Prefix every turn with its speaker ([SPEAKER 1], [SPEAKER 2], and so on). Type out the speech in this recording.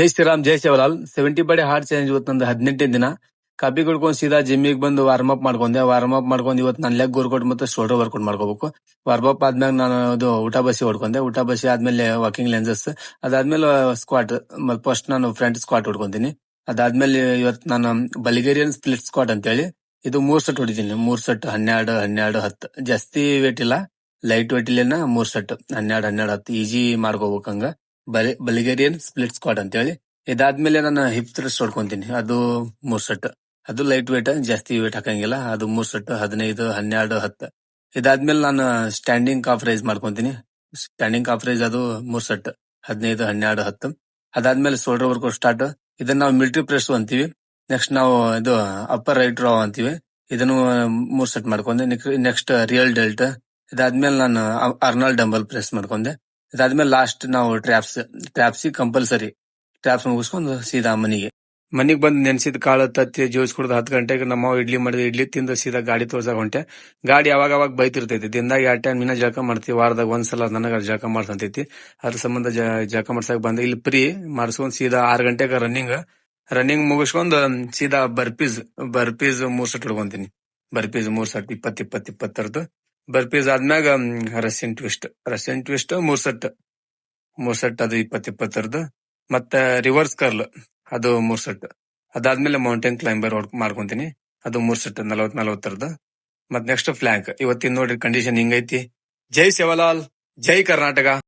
[SPEAKER 1] ಜೈ ಶ್ರೀರಾಮ್, ಜೈ Shivlal seventy body heart change ಇವತ್ತು ನಂದು ಹದಿನೆಂಟನೇ ದಿನ. ಕಾಪಿ ಕುಡ್ಕೊಂಡು ಸೀದಾ ಜಿಮ್ಮಿಗೆ ಬಂದು ವಾರ್ಮ್ ಅಪ್ ಮಾಡ್ಕೊಂಡೆ. ವಾರ್ಮ್ ಅಪ್ ಮಾಡ್ಕೊಂಡು ಇವತ್ತು ನನ್ನ ಲೆಗ್ ವರ್ಕೌಟ್ ಮತ್ತೆ ಶೋಲ್ಡರ್ ವರ್ಕೌಟ್ ಮಾಡ್ಕೋಬೇಕು. ವಾರ್ಮ್ ಅಪ್ ಆದ್ಮೇಲೆ ನಾನು ಅದು ಊಟ ಬಸಿ ಹೊಡ್ಕೊಂಡೆ. ಊಟ ಬಸಿ ಆದ್ಮೇಲೆ ವಾಕಿಂಗ್ ಲೆನ್ಸಸ್ ಅದಾದ್ಮೇಲೆ ಸ್ಕ್ವಾಟ್ ಫಸ್ಟ್ ನಾನು ಫ್ರಂಟ್ ಸ್ಕ್ವಾಟ್ ಹೊಡ್ಕೊಂತೀನಿ. ಅದಾದ್ಮೇಲೆ ಇವತ್ತು ನಾನು ಬಲಿಗೇರಿಯನ್ ಸ್ಪ್ಲಿಟ್ ಸ್ಕ್ವಾಟ್ ಅಂತೇಳಿ. ಇದು ಮೂರ್ ಸೆಟ್ ಹೊಡಿತೀನಿ. ಮೂರ್ ಸೆಟ್ ಹನ್ನೆರಡು ಹನ್ನೆರಡು, ಹತ್ತು. ಜಾಸ್ತಿ ವೇಟ್ ಇಲ್ಲ. ಲೈಟ್ ವೇಟ್ ಇಲ್ಲ ಮೂರ್ ಸೆಟ್ ಹನ್ನೆರಡು ಹನ್ನೆರಡು, ಹತ್ತು. ಈಜಿ ಮಾಡ್ಕೋಬೇಕಂಗ ಬಲಿಗೇರಿಯನ್ ಸ್ಪ್ಲಿಟ್ ಸ್ಕ್ವಾಡ್ ಅಂತ ಹೇಳಿ ಇದಾದ್ಮೇಲೆ ನಾನು ಹಿಪ್ ಥ್ರಸ್ಟ್ ಹೊಡ್ಕೊಂತೀನಿ. ಅದು ಮೂರ್ ಸೆಟ್ ಅದು ಲೈಟ್ ವೇಟ್ ಜಾಸ್ತಿ ವೇಟ್ ಹಾಕಂಗಿಲ್ಲ. ಅದು ಮೂರ್ ಸೆಟ್ ಹದಿನೈದು, ಹನ್ನೆರಡು, ಹತ್ತು. ಇದಾದ್ಮೇಲೆ ನಾನು ಸ್ಟ್ಯಾಂಡಿಂಗ್ ಕಾಫ್ ರೈಸ್ ಮಾಡ್ಕೊಂತೀನಿ. ಸ್ಟ್ಯಾಂಡಿಂಗ್ ಕಾಫ್ ರೈಸ್ ಅದು ಮೂರ್ ಸೆಟ್ ಹದಿನೈದು, ಹನ್ನೆರಡು, ಹತ್ತು. ಅದಾದ್ಮೇಲೆ ಶೋಲ್ಡರ್ ವರ್ಕ್ ಸ್ಟಾರ್ಟ್ ಇದನ್ನ ನಾವು ಮಿಲಿಟರಿ ಪ್ರೆಸ್ ಅಂತೀವಿ. ನೆಕ್ಸ್ಟ್ ನಾವು ಇದು ಅಪ್ಪರ್ ರೈಟ್ ರಾವ್ ಅಂತೀವಿ. ಇದನ್ನು ಮೂರ್ ಸೆಟ್ ಮಾಡ್ಕೊಂಡೆ. ನೆಕ್ಸ್ಟ್ ರಿಯಲ್ ಡೆಲ್ಟ್ ಇದಾದ್ಮೇಲೆ ನಾನು ಅರ್ನಾಲ್ಡ್ ಡಂಬಲ್ ಪ್ರೆಸ್ ಮಾಡ್ಕೊಂಡೆ. ಇದಾದ್ಮೇಲೆ ಲಾಸ್ಟ್ ನಾವು ಟ್ರ್ಯಾಪ್ಸ್ ಟ್ರ್ಯಾಪ್ಸಿ ಕಂಪಲ್ಸರಿ ಟ್ರ್ಯಾಪ್ಸ್ ಮುಗಿಸ್ಕೊಂಡು ಸೀದಾ ಮನೆಗೆ. ಮನಿಗ್ ಬಂದ್ ನೆನ್ಸಿದ ಕಾಳು ತತ್ತಿ ಜೋಸ್ ಕುಡ್ದು ಹತ್ತು ಗಂಟೆಗೆ ನಮ್ಮ ಇಡ್ಲಿ ಮಾಡಿದ ಇಡ್ಲಿ ತಿಂದು ಸೀದಾ ಗಾಡಿ ತೋರ್ಸಕ್ ಹೊಂಟೆ. ಗಾಡಿ ಯಾವಾಗ ಅವಾಗ ಬೈತಿರ್ತೈತಿ. ದಿನದಾಗ ಎರಡು ಟೈಮ್ ಇನ್ನ ಜಳಕ ಮಾಡ್ತೀವಿ. ವಾರದಾಗ ಒಂದ್ಸಲ ನನಗೆ ಜಳಕ ಮಾಡ್ಸಂತೈತಿ. ಅದ್ರ ಸಂಬಂಧ ಜಳಕ ಮಾಡ್ಸಕ್ ಬಂದ. ಇಲ್ಲಿ ಪ್ರೀ ಮಾಡಿಸ್ಕೊಂಡ್ ಸೀದಾ ಆರ್ ಗಂಟೆಗೆ ರನ್ನಿಂಗ್ ರನ್ನಿಂಗ್ ಮುಗಿಸ್ಕೊಂಡ್ ಸೀದಾ ಬರ್ಪೀಸ್ ಬರ್ಪೀಸ್ ಮೂರ್ ಸಟ್ ಹಿಡ್ಕೊಂತೀನಿ. ಬರ್ಪೀಸ್ ಮೂರ್ ಸಟ್ ಇಪ್ಪತ್ ಇಪ್ಪತ್ ಇಪ್ಪತ್ತರದ್ದು ಬರ್ಪೀಸ್ ಆದ್ಮ್ಯಾಗ ರಷ್ಯನ್ ಟ್ವಿಸ್ಟ್. ರಷ್ಯನ್ ಟ್ವಿಸ್ಟ್, ಮೂರ್ಸೆಟ್. ಮೂರ್ಸೆಟ್ ಮೂರ್ ಸೆಟ್ ಅದು ಇಪ್ಪತ್ ಇಪ್ಪತ್ತರದ್ದು ಮತ್ತೆ ರಿವರ್ಸ್ ಕರ್ಲ್, ಅದು ಮೂರ್ಸೆಟ್. ಅದಾದ್ಮೇಲೆ ಮೌಂಟೇನ್ ಕ್ಲೈಂಬರ್ ಮಾಡ್ಕೊಂತೀನಿ. ಅದು ಮೂರ್ಸೆಟ್, ನಲವತ್ ನಲವತ್ತರದ್ದು ಮತ್ ನೆಕ್ಸ್ಟ್ ಫ್ಲಾಂಕ್ ಇವತ್ತಿನ ನೋಡ್ರಿ ಕಂಡೀಷನ್ ಹಿಂಗೈತಿ. ಜೈ ಸೇವಲಾಲ್, ಜೈ ಕರ್ನಾಟಕ.